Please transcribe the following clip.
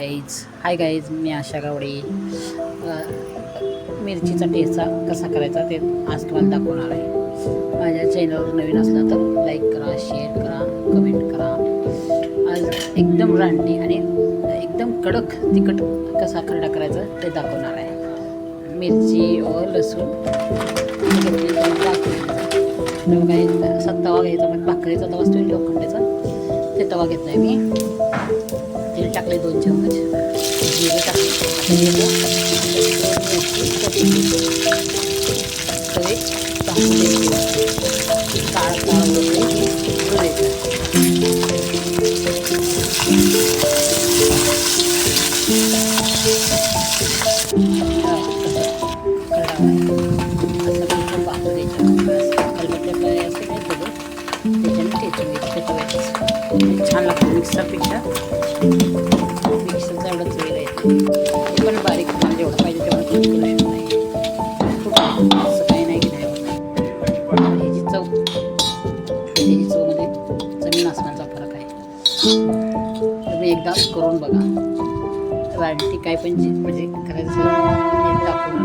Guys hi guys मी आशा गावडे. मिरचीचा टेस्टचा कसा करायचा ते आज तुम्हाला दाखवणार आहे. माझ्या चॅनलवर नवीन असला तर लाईक करा शेअर करा कमेंट करा. आज एकदम रानटी आणि एकदम कडक तिखट कसा खरडा करायचा ते दाखवणार आहे. मिरची व लसूण. घेतलेली दाखवली तवा घ्यायचा पण भाकरीचा तवा असतो लोखंडाचा. ते तवा घेतला आहे मी. तेल टाकले दोन चम्मच. जिरे टाकले. जिरं, काळ काळ छान लागतं मिक्सरपेक्षा पण बारीक तुम्हाला जेवढं पाहिजे तेवढं करू शकत नाही खूप असं काही नाही की नाही होत. ह्याची चव ह्याची चवमध्ये जमीन आसमानचा फरक आहे तुम्ही एकदा करून बघा रानटी काय पण जे म्हणजे करायचं असेल ते